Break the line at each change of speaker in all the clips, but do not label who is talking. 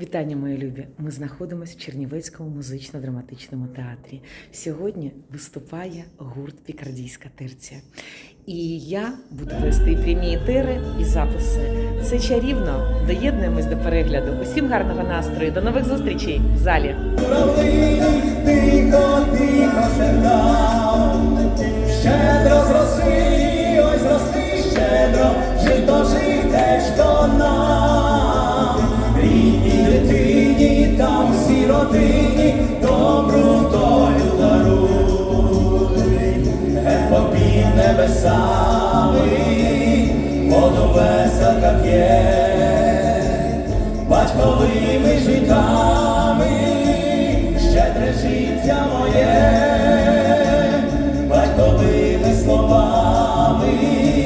Вітання, мої любі! Ми знаходимося в Чернівецькому музично-драматичному театрі. Сьогодні виступає гурт Пікардійська терція. І я буду вести прямі етери і записи. Це чарівно. Доєднуємось до перегляду. Усім гарного настрою. До нових зустрічей в залі.
небесами, воду веселка є батьковими житками, щедре життя моє, батьковими словами.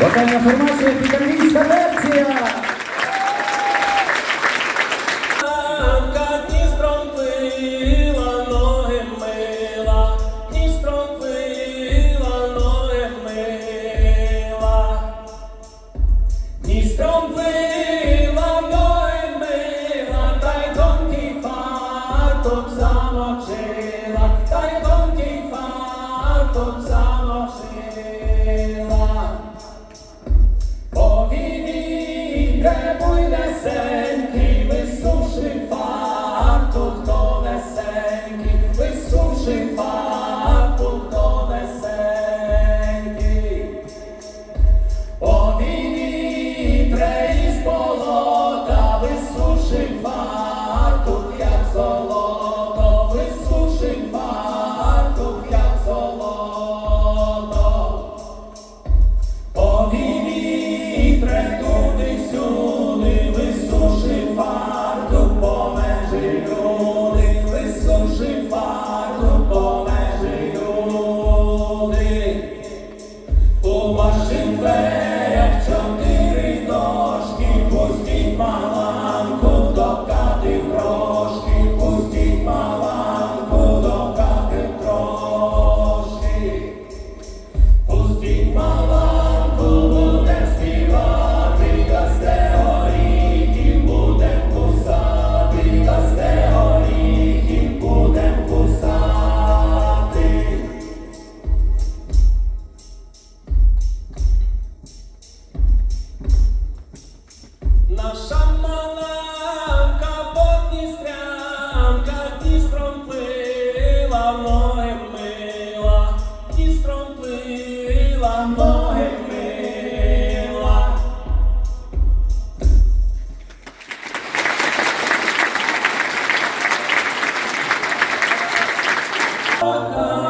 Вокальна формація Пітамійська версія.
Поможи двері.
Oh,